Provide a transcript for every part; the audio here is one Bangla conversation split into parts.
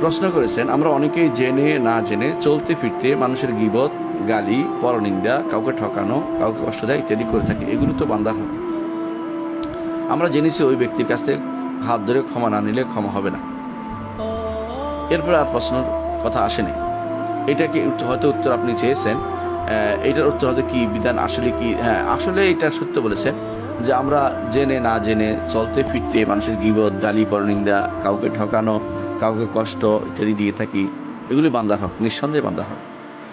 প্রশ্ন করেছেন, আমরা অনেকেই জেনে না জেনে চলতে ফিরতে মানুষের গিবত, গালি, পরনিন্দা, কাউকে ঠকানো, কাউকে কষ্ট দেয় ইত্যাদি করে থাকি। এগুলো তো বান্দার হয়। আমরা জেনেছি ওই ব্যক্তির কাছ থেকে হাত ধরে ক্ষমা না নিলে ক্ষমা হবে না। এরপর আর প্রশ্নের কথা আসেনি। এটা কি উত্তর- হয়তো উত্তর আপনি চেয়েছেন। এটার উত্তর হয়তো কি বিধান? আসলে কি হ্যাঁ আসলে এটা সত্য বলেছেন যে আমরা জেনে না জেনে চলতে ফিরতে মানুষের গিবত, গালি, পরনিন্দা, কাউকে ঠকানো কাউকে কষ্ট ইত্যাদি দিয়ে থাকি এগুলি বান্দার হক নিঃসন্দেহে বান্দার হক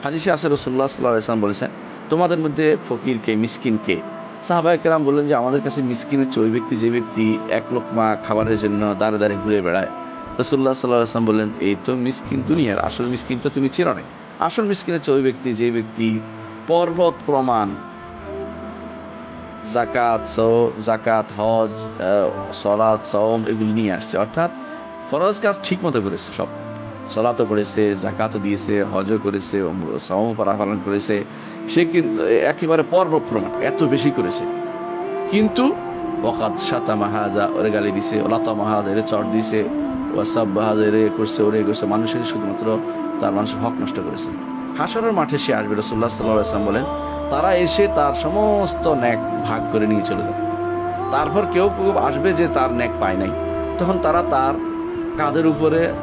হাদিসে আসে রসুল্লাহ সাল্লাহ ইসলাম বলেছেন তোমাদের মধ্যে ফকিরকে মিসকিনকে সাহাবাই কেরাম বললেন যে আমাদের কাছে মিসকিন হচ্ছে ওই ব্যক্তি যে ব্যক্তি এক লোকমা খাবারের জন্য দাঁড়ে দাঁড়িয়ে ঘুরে বেড়ায়। রসুল্লাহ সাল্লাহ আসলাম বললেন এই তো মিসকিন দুনিয়ার আসল মিসকিন তো তুমি চির নাই আসল মিসকিন হচ্ছে ওই ব্যক্তি যে ব্যক্তি পর্বত প্রমাণ জাকাত জাকাত হজ আহ, সলাৎ সওম এগুলি নিয়ে আসছে। অর্থাৎ ফরজ কাজ ঠিক মতো করেছে সব। সলাতও করেছে জাকাতও দিয়েছে হজও করেছে পালন করেছে। সে কিন্তু একেবারে পর্ব প্রমাণ এত বেশি করেছে। কিন্তু ওকাত সাতা মাহাজা, ওরে গালি দিছে ওলাতা মাহাজা এরে চট দিছে ওয়াসাব বাহাজা এরে করছে, ওরে করছে। মানুষের শুধুমাত্র তার মানুষের হক নষ্ট করেছে। হাসরের মাঠে সে আসবে রসুল্লাহ সাল্লাহ আসলাম বলেন, তারা এসে তার সমস্ত ন্যাক ভাগ করে নিয়ে চলে যাবে। তারপর কেউ কেউ আসবে যে তার ন্যাক পায় নাই। তখন তারা তার কাঁধের উপরে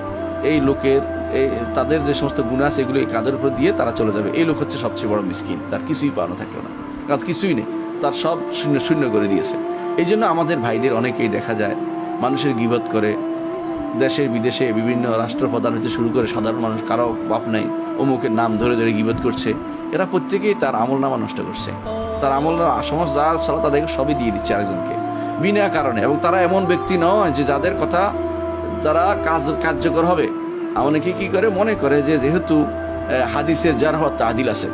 এই লোকের, এই তাদের যে সমস্ত গুণ আছে, এগুলো এই কাঁধের উপর দিয়ে তারা চলে যাবে। এই লোক হচ্ছে সবচেয়ে বড় মিসকিন। তার কিছুই পাওয়ানো থাকল না। কারণ কিছুই নেই। তার সব শূন্য শূন্য করে দিয়েছে। এই জন্য আমাদের ভাইদের অনেকেই দেখা যায়, মানুষের গিবত করে, দেশের বিদেশে বিভিন্ন রাষ্ট্রপ্রধান হতে শুরু করে, সাধারণ মানুষ, কারও বাপ নাই, অমুকের নাম ধরে ধরে গিবত করছে। এরা প্রত্যেকেই তার আমল নামা নষ্ট করছে। তার আমল সমস্ত যা ছাড়া তাদেরকে সবই দিয়ে দিচ্ছে আরেকজনকে। বিনা কারণে। এবং তারা এমন ব্যক্তি নয় যে যাদের কথা তারা কাজ, কার্যকর হবে। অনেকে কি করে? মনে করে যে যেহেতু হাদিসের যার হওয়ার তাদিল আছে।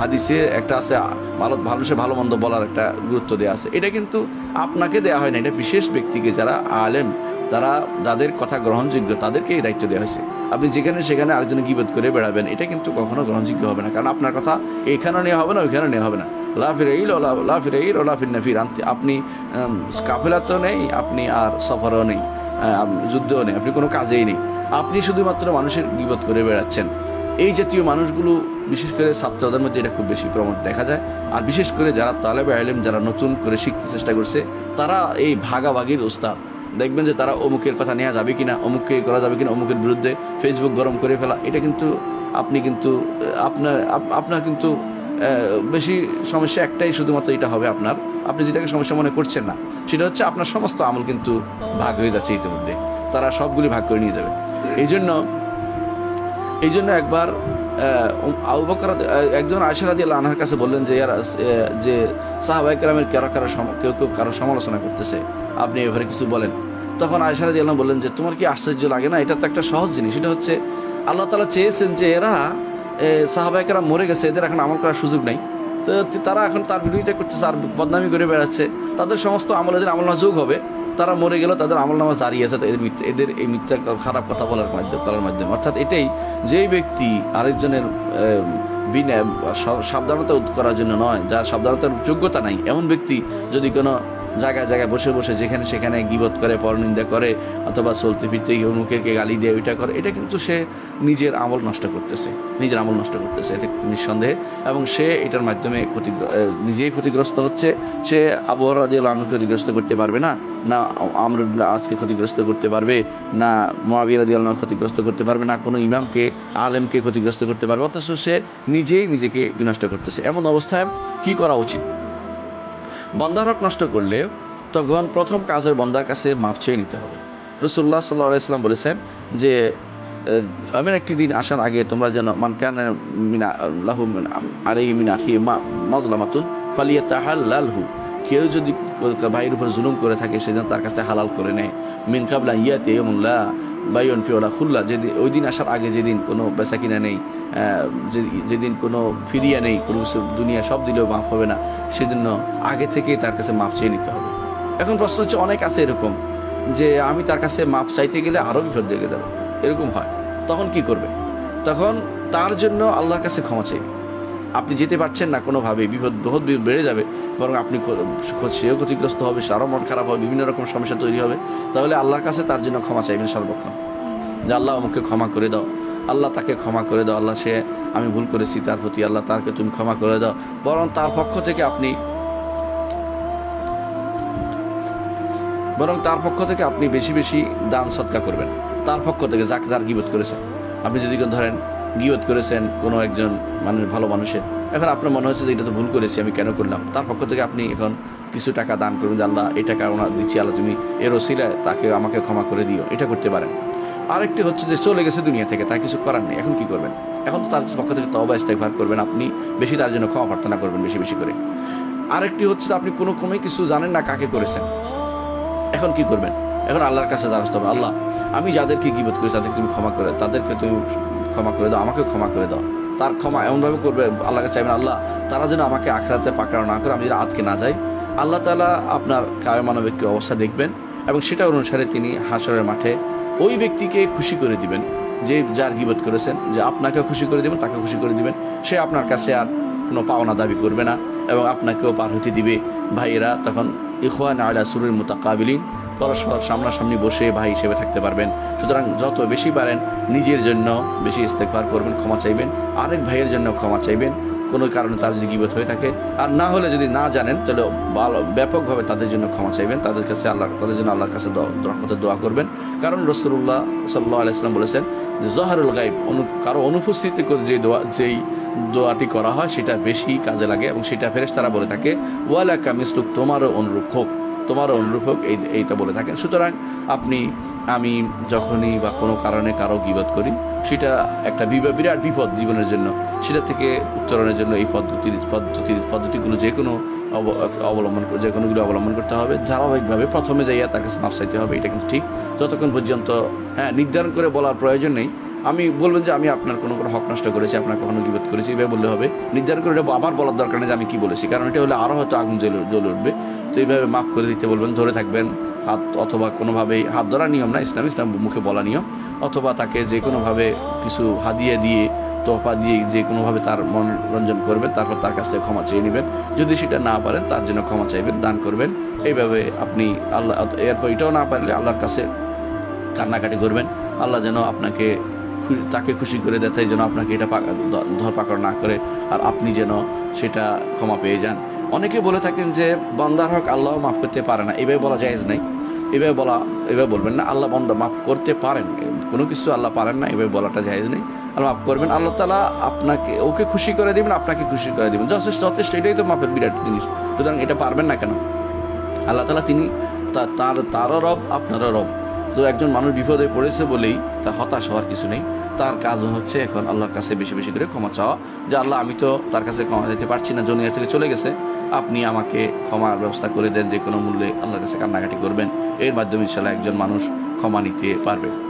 হাদিসে একটা আছে, ভালো সে ভালো মন্দ বলার একটা গুরুত্ব দেওয়া আছে। এটা কিন্তু আপনাকে দেওয়া হয় না। এটা বিশেষ ব্যক্তিকে যারা আলেম, তারা যাদের কথা গ্রহণযোগ্য, তাদেরকে এই দায়িত্ব দেওয়া হয়েছে। আপনি যেখানে, সেখানে আরেকজনে গিবোধ করে বেড়াবেন, এটা কিন্তু কখনো গ্রহণযোগ্য হবে না। কারণ আপনার কথা এখানেও নেওয়া হবে না, ওইখানেও নেওয়া হবে না। লাফির এই লাফির এই লাফির নাফির। আপনি কাফেলাতেও নেই, আপনি আর সফরও নেই। যুদ্ধও নেই, আপনি কোনো কাজেই নেই। আপনি শুধুমাত্র মানুষের বিপদ করে বেড়াচ্ছেন। এই জাতীয় মানুষগুলো, বিশেষ করে ছাত্রদের মধ্যে এটা খুব বেশি প্রমাণ দেখা যায়। আর বিশেষ করে যারা তালেবে আলেম, যারা নতুন করে শিখতে চেষ্টা করছে, তারা এই ভাগাভাগির উস্তাদ দেখবেন যে তারা অমুকের কথা নেওয়া যাবে কিনা, অমুককে করা যাবে কিনা, অমুকের বিরুদ্ধে ফেসবুক গরম করে ফেলা, এটা কিন্তু আপনি কিন্তু আপনার, আপ- আপনার কিন্তু বেশি সমস্যা একটাই শুধুমাত্র এটা হবে আপনার। আপনি যেটাকে সমস্যা মনে করছেন না, সেটা হচ্ছে আপনার সমস্ত আমল কিন্তু ভাগ হয়ে যাচ্ছে ইতিমধ্যে। তারা সবগুলি ভাগ করে নিয়ে যাবে। এই জন্য এই জন্য একবার আবু বকর একজন আয়সারাদি আনহার কাছে বললেন যে যে সাহাবাইকরামের কারও কারও কেউ কেউ কারও সমালোচনা করতেছে, আপনি এবারে কিছু বলেন। তখন আয়সারাদি আল্লাহ বললেন যে, তোমার কি আশ্চর্য লাগে না? এটা তো একটা সহজ জিনিস। এটা হচ্ছে, আল্লাহ তালা চেয়েছেন যে, এরা সাহাবাইকেরা মরে গেছে, এদের এখন আমল করার সুযোগ নাই। তো তারা এখন তার বিরোধিতা করতেছে, আর বদনামি করে বেড়াচ্ছে। তাদের সমস্ত আমল এদের আমল যোগ হবে। তারা মরে গেল তাদের আমল নামা জারি আছে, এদের এদের এই মিথ্যা খারাপ কথা বলার মাধ্যমে করার মাধ্যমে। অর্থাৎ এটাই যেই ব্যক্তি আরেকজনের সাবধানতা করার জন্য নয়, যার সাবধানতার যোগ্যতা নাই, এমন ব্যক্তি যদি কোনো জায়গায় জায়গায় বসে বসে যেখানে সেখানে গিবত করে, পরনিন্দা করে, অথবা চলতে ফিরতে গিয়ে অমুকেরকে গালি দিয়ে, ওইটা করে, এটা কিন্তু সে নিজের আমল নষ্ট করতেছে, নিজের আমল নষ্ট করতেছে, এতে নিঃসন্দেহে। এবং সে এটার মাধ্যমে ক্ষতি নিজেই ক্ষতিগ্রস্ত হচ্ছে, সে আবহাওয়া রাজিয়াল আমি ক্ষতিগ্রস্ত করতে পারবে না না আমরুল্লাহ আজকে ক্ষতিগ্রস্ত করতে পারবে, না মহাবিয়া রাজি আল্লাহ ক্ষতিগ্রস্ত করতে পারবে, না কোনো ইমামকে, আলেমকে ক্ষতিগ্রস্ত করতে পারবে, অথচ সে নিজেই নিজেকে বিনষ্ট করতেছে। এমন অবস্থায় কি করা উচিত? বন্দার হক নষ্ট করলে তখন প্রথম কাজের বন্দার কাছে মাপ চেয়ে নিতে হবে। রসুল্লাহ সাল্লাহ ইসলাম বলেছেন যে এমন একটি দিন আসার আগে তোমরা যেন মানকান মিনা, লাহু আলাই মিনা হি মজলামাতুন ফালিয়া তাহাল্লালহু কেউ যদি ভাইয়ের উপর জুলুম করে থাকে সেজন্য তার কাছে হালাল করে নেয়। মিন কাবলা ইয়াতে ইয়মুল্লাহ বাইয়ন ফিওলা খুল্লা। যেদিন ওই দিন আসার আগে যেদিন কোনো বেচা কিনা নেই যেদিন কোনো ফিরিয়া নেই, কোনো দুনিয়া সব দিলেও মাফ হবে না। সেজন্য আগে থেকেই তার কাছে মাপ চেয়ে নিতে হবে। এখন প্রশ্ন হচ্ছে, অনেক আছে এরকম যে আমি তার কাছে মাপ চাইতে গেলে আরও বিপদ দেখে দেবো। এরকম হয়। তখন কি করবে? তখন তার জন্য আল্লাহর কাছে ক্ষমা চাইবে আপনি যেতে পারছেন না কোনোভাবে বিপদ বহুত বিপদ বেড়ে যাবে, বরং আপনি সেও ক্ষতিগ্রস্ত হবে সারও মন খারাপ হবে, বিভিন্ন রকম সমস্যা তৈরি হবে। তাহলে আল্লাহর কাছে তার জন্য ক্ষমা চাইবেন সর্বক্ষণ। যে আল্লাহ আমাকে ক্ষমা করে দাও। আল্লাহ তাকে ক্ষমা করে দাও, আল্লাহ সে আমি ভুল করেছি, তার প্রতি আল্লাহ তাকে তুমি ক্ষমা করে দাও। বরং তার পক্ষ থেকে আপনি বরং তার পক্ষ থেকে আপনি বেশি বেশি দান সৎকা করবেন। তার পক্ষ থেকে যাকে তার গিবত করেছেন। আপনি যদি ধরেন গিবত করেছেন কোনো একজন মানে ভালো মানুষের, এখন আপনার মনে হচ্ছে যে এটা তো ভুল করেছি, আমি কেন করলাম? তার পক্ষ থেকে আপনি এখন কিছু টাকা দান করবেন যে, আল্লাহ এই টাকা ওনার দিচ্ছি, আল্লাহ, তুমি এর ওসিলায় তাকে আমাকে ক্ষমা করে দিও। এটা করতে পারেন। আরেকটি হচ্ছে যে চলে গেছে দুনিয়া থেকে তা কিছু করার নেই। এখন কি করবেন? এখন তো তার পক্ষ থেকে তবা ইস্তেকভার করবেন আপনি। বেশি তার জন্য ক্ষমা প্রার্থনা করবেন বেশি বেশি করে। আরেকটি হচ্ছে আপনি কোনো ক্রমে কিছু জানেন না কাকে করেছেন। এখন কি করবেন? এখন আল্লাহর কাছে দ্বারস্থ হবে। আল্লাহ, আমি যাদেরকে গিবত করি তাদেরকে তুমি ক্ষমা করে তাদেরকে তুমি ক্ষমা করে দাও আমাকে ক্ষমা করে দাও। তার ক্ষমা এমনভাবে করবে আল্লাহ কাছে চাইবেন, আল্লাহ, তারা যেন আমাকে আখড়াতে পাকড়াও না করে, আমি যেন আজকে না যাই। আল্লাহ তালা আপনার কায় মানবিক অবস্থা দেখবেন এবং সেটা অনুসারে তিনি হাসরের মাঠে ওই ব্যক্তিকে খুশি করে দিবেন, যে যার গিবত করেছেন, যে আপনাকে খুশি করে দিবেন, তাকে খুশি করে দিবেন। সে আপনার কাছে আর কোনো পাওনা দাবি করবে না এবং আপনাকেও পার হতে দিবে। ভাইয়েরা, তখন ইখওয়ান আলা সুরের মোতাকাবিলিন, পরস্পর সামনাসামনি বসে ভাই হিসেবে থাকতে পারবেন। সুতরাং যত বেশি পারেন, নিজের জন্য বেশি ইস্তেকবার করবেন, ক্ষমা চাইবেন। আরেক ভাইয়ের জন্য ক্ষমা চাইবেন। কোনো কারণে তার যদি হয়ে থাকে। আর না হলে যদি না জানেন, তাহলে ভালো ব্যাপকভাবে তাদের জন্য ক্ষমা চাইবেন। তাদের কাছে আল্লাহ, তাদের জন্য আল্লাহর কাছে রহমতের দোয়া করবেন। কারণ রসুল্লাহ সাল্লাহ আলাইসলাম বলেছেন যে, জহারুল গাইব অনু, কারও অনুপস্থিতি করে যে দোয়া, যেই দোয়াটি করা হয়, সেটা বেশি কাজে লাগে এবং সেটা ফেরেস তারা বলে থাকে, ওয়ালাকা মিসলুক তোমারও অনুরূপ হোক, তোমারও অনুরূপ হোক, এই, এইটা বলে থাকেন। সুতরাং আপনি আমি যখনই বা কোনো কারণে কারও গিবত করি, সেটা একটা বিরাট বিপদ জীবনের জন্য। সেটা থেকে উত্তরণের জন্য এই পদ্ধতির পদ্ধতির পদ্ধতিগুলো যে কোনো অব- অবলম্বন যে কোনোগুলো অবলম্বন করতে হবে। ধারাবাহিকভাবে প্রথমে যাইয়া তাকে মাপ চাইতে হবে, এটা কিন্তু ঠিক। যতক্ষণ পর্যন্ত হ্যাঁ নির্ধারণ করে বলার প্রয়োজন নেই। আমি বলবেন যে আমি আপনার কোনো কোনো হক নষ্ট করেছি, আপনার কখনো গিবত করেছি, এভাবে বললে হবে। নির্ধারণ করে আমার বলার দরকার নেই যে আমি কি বলেছি। কারণ এটা হলে আরও হয়তো আগুন জ্বলে জ্বলে উঠবে। তো এইভাবে মাফ করে দিতে বলবেন, ধরে থাকবেন। হাত অথবা কোনোভাবেই, হাত ধরা নিয়ম না, ইসলাম ইসলাম মুখে বলা নিয়ম, অথবা তাকে যে কোনোভাবে কিছু হাদিয়ে দিয়ে তোফা দিয়ে যে কোনোভাবে তার মনোরঞ্জন করবেন, তারপর তার কাছ থেকে ক্ষমা চেয়ে নেবেন। যদি সেটা না পারেন, তার জন্য ক্ষমা চাইবেন, দান করবেন। এইভাবে আপনি আল্লাহ, এরপর এটাও না পারলে আল্লাহর কাছে কান্নাকাটি করবেন। আল্লাহ যেন আপনাকে তাকে খুশি করে দেয়, তাই যেন আপনাকে এটা ধরপাকড় না করে, আর আপনি যেন সেটা ক্ষমা পেয়ে যান। অনেকে বলে থাকেন যে, বন্দার হক আল্লাহ মাফ করতে পারে না। এভাবে বলা জায়েজ নাই। এভাবে বলা, এভাবে বলবেন না, আল্লাহ বন্ধ মাফ করতে পারেন। কোনো কিছু আল্লাহ পারেন না, এভাবে বলাটা জায়েজ নেই। আল্লাহ মাফ করবেন, আল্লাহ তালা আপনাকে, ওকে খুশি করে দিবেন, আপনাকে খুশি করে দিবেন। যথেষ্ট যথেষ্ট, এটাই তো মাফের বিরাট জিনিস। সুতরাং এটা পারবেন না কেন? আল্লাহ তালা তিনি তার, তারও রব, আপনারও রব। তো একজন মানুষ বিপদে পড়েছে বলেই তা হতাশ হওয়ার কিছু নেই। তার কাজ হচ্ছে এখন আল্লাহর কাছে বেশি বেশি করে ক্ষমা চাওয়া। যে আল্লাহ, আমি তো তার কাছে ক্ষমা দিতে পারছি না, দুনিয়া থেকে চলে গেছে। আপনি আমাকে ক্ষমার ব্যবস্থা করে দেন, যে কোনো মূল্যে আল্লাহর কাছে কান্নাকাটি করবেন। এর মাধ্যমে ইনশাল্লাহ একজন মানুষ ক্ষমা নিতে পারবে।